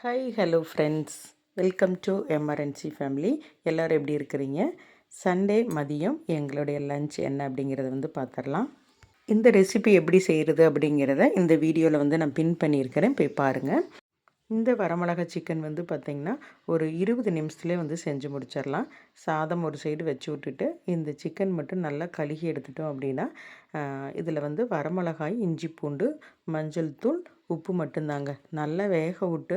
Hi hello friends welcome to MRNC family எல்லோரும் எப்படி இருக்கிறீங்க? சண்டே மதியம் எங்களுடைய லஞ்ச் என்ன அப்படிங்கிறத வந்து பார்த்துடலாம். இந்த ரெசிபி எப்படி செய்கிறது அப்படிங்கிறத இந்த வீடியோவில் வந்து நான் பின் பண்ணியிருக்கிறேன். போய் பாருங்கள் இந்த வரமிளகா சிக்கன் வந்து பார்த்திங்கன்னா ஒரு இருபது நிமிஷத்துலேயே வந்து செஞ்சு முடிச்சிடலாம். சாதம் ஒரு சைடு வச்சு விட்டுட்டு இந்த சிக்கன் மட்டும் நல்லா கழுகி எடுத்துட்டோம் அப்படின்னா இதில் வந்து வரமிளகாய் இஞ்சி பூண்டு மஞ்சள் தூள் உப்பு மட்டும்தாங்க. நல்லா வேக விட்டு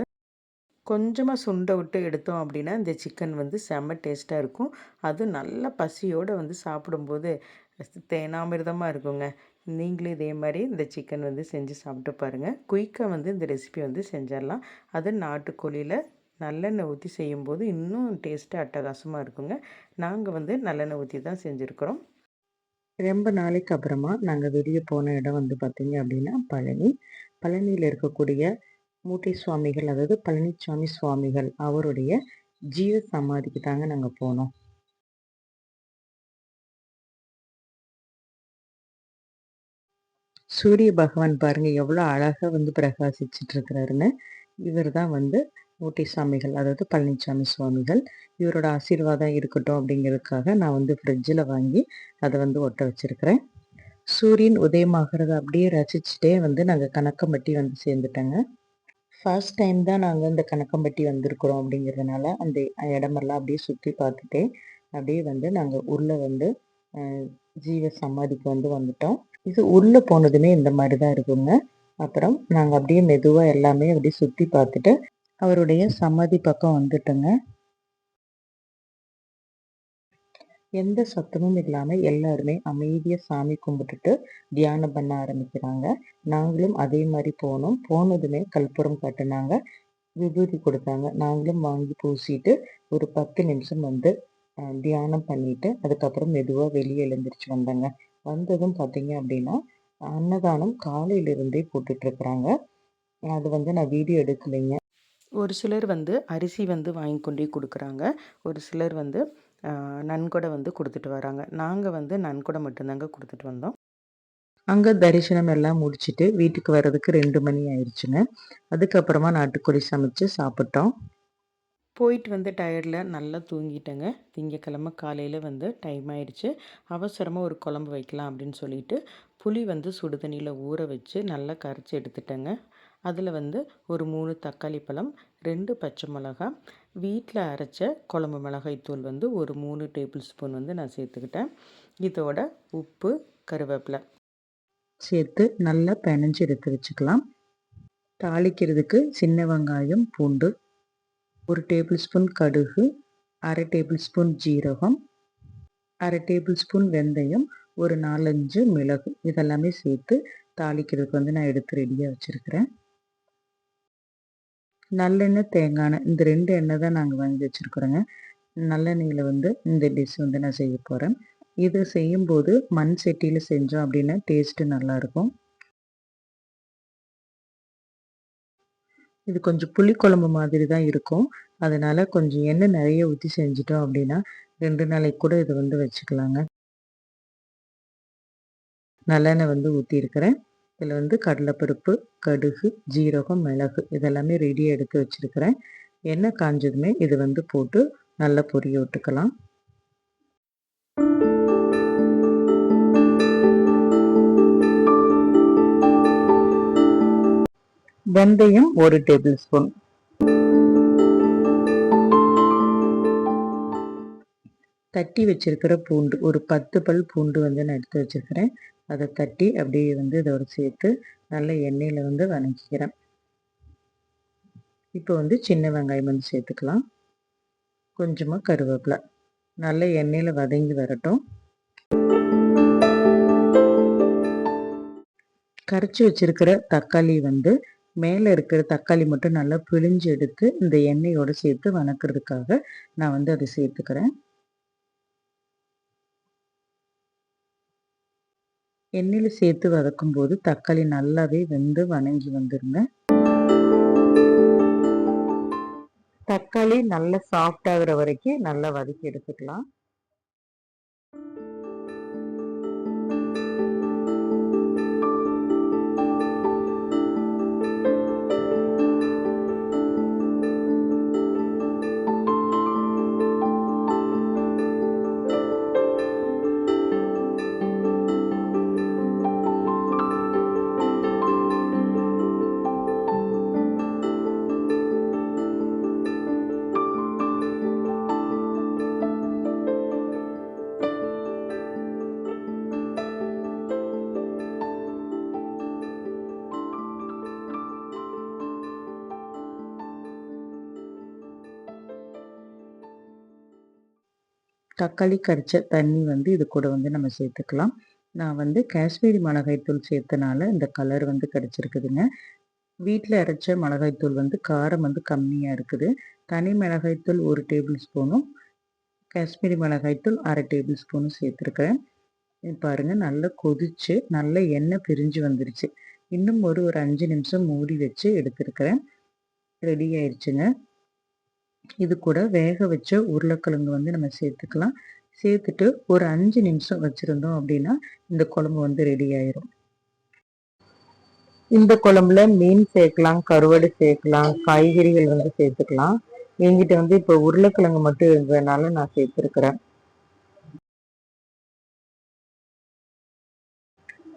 கொஞ்சமாக சுண்டை விட்டு எடுத்தோம் அப்படின்னா இந்த சிக்கன் வந்து செம்ம டேஸ்ட்டாக இருக்கும். அதுவும் நல்ல பசியோடு வந்து சாப்பிடும்போது தேனாமிர்தமாக இருக்குங்க. நீங்களும் இதே மாதிரி இந்த சிக்கன் வந்து செஞ்சு சாப்பிட்டு பாருங்கள் குயிக்காக வந்து இந்த ரெசிபி வந்து செஞ்சிடலாம் அது நாட்டுக்கோழியில் நல்லெண்ணெய் ஊற்றி செய்யும்போது இன்னும் டேஸ்ட்டு அட்டகாசமாக இருக்குங்க. நாங்கள் வந்து நல்லெண்ணெய் ஊற்றி தான் செஞ்சுருக்குறோம். ரொம்ப நாளைக்கு அப்புறமா நாங்கள் வெளியே போன இடம் வந்து பார்த்திங்க அப்படின்னா பழனி. பழனியில் இருக்கக்கூடிய மூட்டை சுவாமிகள் அதாவது பழனிசாமி சுவாமிகள் அவருடைய ஜீவ சமாதிக்கு தாங்க நாங்கள் போனோம். சூரிய பகவான் பாருங்க எவ்வளோ அழகாக வந்து பிரகாசிச்சுட்டு இருக்கிறாருன்னு இவர் தான் வந்து ஊட்டி சாமிகள் அதாவது பழனிசாமி சுவாமிகள் இவரோட ஆசீர்வாதம் இருக்கட்டும் அப்படிங்கிறதுக்காக நான் வந்து ஃப்ரிட்ஜில் வாங்கி அதை வந்து ஒட்ட வச்சுருக்கிறேன். சூரியன் உதயமாகிறத அப்படியே ரசிச்சுட்டே வந்து நாங்கள் கணக்கம்பட்டி வந்து சேர்ந்துட்டேங்க. ஃபர்ஸ்ட் டைம் தான் நாங்கள் இந்த கணக்கம்பட்டி வந்திருக்கிறோம் அப்படிங்கிறதுனால அந்த இடமெல்லாம் அப்படியே சுற்றி பார்த்துட்டு அப்படியே வந்து நாங்கள் உள்ளே வந்து ஜீவ சமாதிக்கு வந்து வந்துட்டோம். இது உள்ளே போனதுமே இந்த மாதிரி தான் இருக்குங்க. அப்புறம் நாங்கள் அப்படியே மெதுவாக எல்லாமே அப்படியே சுற்றி பார்த்துட்டு அவருடைய சமாதி பக்கம் வந்துட்டோங்க. எந்த சத்தமும் இல்லாமல் எல்லாருமே அமைதியாக சாமி கும்பிட்டுட்டு தியானம் பண்ண ஆரம்பிக்கிறாங்க. நாங்களும் அதே மாதிரி போனோம். போனதுமே கற்பூரம் கட்டினாங்க. விபூதி கொடுத்தாங்க. நாங்களும் வாங்கி பூசிட்டு ஒரு பத்து நிமிஷம் வந்து தியானம் பண்ணிட்டு அதுக்கப்புறம் மெதுவாக வெளியே எழுந்திரிச்சு வந்தாங்க. வந்ததும் பார்த்தீங்க அப்படின்னா அன்னதானம் காலையிலிருந்தே போட்டுட்ருக்குறாங்க. அது வந்து நான் வீடியோ எடுக்கலைங்க. ஒரு சிலர் வந்து அரிசி வந்து வாங்கி கொண்டே கொடுக்குறாங்க. ஒரு சிலர் வந்து நன்கொடை வந்து கொடுத்துட்டு வராங்க. நாங்கள் வந்து நன்கொடை மட்டும்தாங்க கொடுத்துட்டு வந்தோம். அங்கே தரிசனம் எல்லாம் முடிச்சுட்டு வீட்டுக்கு வர்றதுக்கு ரெண்டு மணி ஆயிடுச்சுங்க. அதுக்கப்புறமா நாட்டுக்கோழி சமைச்சு சாப்பிட்டோம். போயிட்டு வந்து டயர்டில் நல்லா தூங்கிட்டேங்க. திங்கக்கிழமை காலையில் வந்து டைம் ஆயிடுச்சு. அவசரமாக ஒரு குழம்பு வைக்கலாம் அப்படின்னு சொல்லிட்டு புளி வந்து சுடு தண்ணியில் ஊற வச்சு நல்லா கரைச்சி எடுத்துட்டேங்க. அதில் வந்து ஒரு மூணு தக்காளி பழம் ரெண்டு பச்சை மிளகா வீட்டில் அரைச்ச குழம்பு மிளகாய் தூள் வந்து ஒரு மூணு டேபிள் ஸ்பூன் வந்து நான் சேர்த்துக்கிட்டேன். இதோட உப்பு கருவேப்பிலை சேர்த்து நல்லா பிணைஞ்சு எடுத்து வச்சுக்கலாம். தாளிக்கிறதுக்கு சின்ன வெங்காயம் பூண்டு ஒரு டேபிள் ஸ்பூன் கடுகு அரை டேபிள் ஸ்பூன் ஜீரகம் அரை டேபிள் ஸ்பூன் வெந்தயம் ஒரு நாலஞ்சு மிளகு இதெல்லாமே சேர்த்து தாளிக்கிறதுக்கு வந்து நான் எடுத்து ரெடியாக வச்சுருக்கிறேன். நல்லெண்ணெய் தேங்காய் எண்ணெய் இந்த ரெண்டு எண்ணெய் தான் நாங்கள் வாங்கி வச்சுருக்குறோங்க. நல்லெண்ணெயில் வந்து இந்த டிஷ் வந்து நான் செய்ய போகிறேன் இது செய்யும்போது மண் சட்டியில் செஞ்சோம் அப்படின்னா டேஸ்ட்டு நல்லாயிருக்கும். இது கொஞ்சம் புளிக்குழம்பு மாதிரி தான் இருக்கும். அதனால் கொஞ்சம் எண்ணெய் நிறைய ஊற்றி செஞ்சிட்டோம் அப்படின்னா ரெண்டு நாளைக்கு கூட இதை வந்து வச்சுக்கலாங்க. நல்லெண்ணெய் வந்து ஊற்றிருக்கிறேன் இதில் வந்து கடலைப்பருப்பு கடுகு ஜீரகம் மிளகு இதெல்லாமே ரெடியாக எடுத்து வச்சுருக்கிறேன். எண்ணெய் காஞ்சதுமே இது வந்து போட்டு நல்லா பொரிய விட்டுக்கலாம். வெந்தயம் ஒரு டேபிள் ஸ்பூன் தட்டி வச்சிருக்கிற பூண்டு ஒரு பத்து பல் பூண்டு வந்து நான் எடுத்து வச்சிருக்கிறேன். அதை தட்டி அப்படியே வந்து இதோட சேர்த்து நல்ல எண்ணெயில் வந்து வணங்கிக்கிறேன் இப்போ வந்து சின்ன வெங்காயம் வந்து சேர்த்துக்கலாம். கொஞ்சமாக கருவேப்பிலை. நல்ல எண்ணெயில் வதங்கி வரட்டும். கரைச்சி வச்சிருக்கிற தக்காளி வந்து மேலே இருக்கிற தக்காளி மட்டும் நல்லா பிழிஞ்சு எடுத்து இந்த எண்ணெயோடு சேர்த்து வணக்கிறதுக்காக நான் வந்து அதை சேர்த்துக்கிறேன். எண்ணெயில் சேர்த்து வதக்கும் போது தக்காளி நல்லாவே வெந்து வணங்கி வந்துருங்க. தக்காளி நல்லா சாஃப்ட் ஆகிற வரைக்கும் நல்லா வதக்கி எடுத்துக்கலாம். தக்காளி கரைச்ச தண்ணி வந்து இது கூட வந்து நம்ம சேர்த்துக்கலாம். நான் வந்து காஷ்மீரி மிளகாய்த்தூள் சேர்த்தனால இந்த கலர் வந்து கிடச்சிருக்குதுங்க வீட்டில் அரைச்ச மிளகாய்த்தூள் வந்து காரம் வந்து கம்மியாக இருக்குது. தனி மிளகாய்த்தூள் ஒரு டேபிள் ஸ்பூனும் காஷ்மீரி மிளகாய்த்தூள் அரை டேபிள் ஸ்பூனும் சேர்த்துருக்கிறேன். பாருங்கள் நல்லா கொதிச்சு நல்ல எண்ணெய் பிரிஞ்சு வந்துருச்சு. இன்னும் ஒரு ஒரு அஞ்சு நிமிஷம் மூடி வச்சு எடுத்துருக்கிறேன். ரெடி ஆயிடுச்சுங்க இது கூட வேக வச்ச உருளைக்கிழங்கு வந்து நம்ம சேர்த்துக்கலாம். சேர்த்துட்டு ஒரு அஞ்சு நிமிஷம் வச்சுருந்தோம் அப்படின்னா இந்த குழம்பு வந்து ரெடி ஆயிரும். இந்த குழம்புல மீன் சேர்க்கலாம் கருவாடு சேர்க்கலாம் காய்கறிகள் வந்து சேர்த்துக்கலாம். என்கிட்ட வந்து இப்போ உருளைக்கிழங்கு மட்டும் இருந்ததுனால நான் சேர்த்துருக்குறேன்.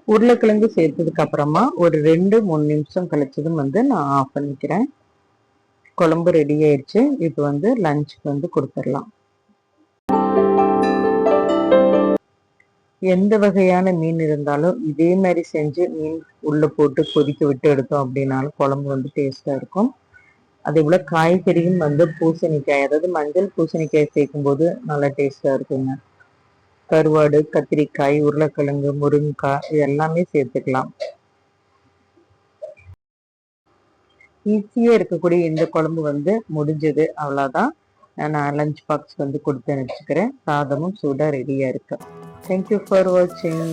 உருளைக்கிழங்கு சேர்த்ததுக்கு அப்புறமா ஒரு ரெண்டு மூணு நிமிஷம் கழிச்சதும் வந்து நான் ஆஃப் பண்ணிக்கிறேன். குழம்பு ரெடி ஆயிடுச்சு. இப்போ வந்து லஞ்சுக்கு வந்து கொடுத்துடலாம். எந்த வகையான மீன் இருந்தாலும் இதே மாதிரி செஞ்சு மீன் உள்ள போட்டு கொதிக்க விட்டு எடுத்தோம் அப்படின்னாலும் குழம்பு வந்து டேஸ்டா இருக்கும். அதே போல காய்கறியும் வந்து பூசணிக்காய் அதாவது மஞ்சள் பூசணிக்காய் சேர்க்கும் போது நல்லா டேஸ்டா இருக்குங்க. கருவாடு கத்திரிக்காய் உருளைக்கிழங்கு முருங்கைக்காய் இது எல்லாமே சேர்த்துக்கலாம். ஈஸியாக இருக்கக்கூடிய இந்த குழம்பு வந்து முடிஞ்சது. அவ்வளோதான் நான் லஞ்ச் பாக்ஸ் வந்து கொடுத்து அனுப்பிச்சுக்கிறேன். சாதமும் சூடாக ரெடியாக இருக்கு. தேங்க்யூ ஃபார் வாட்சிங்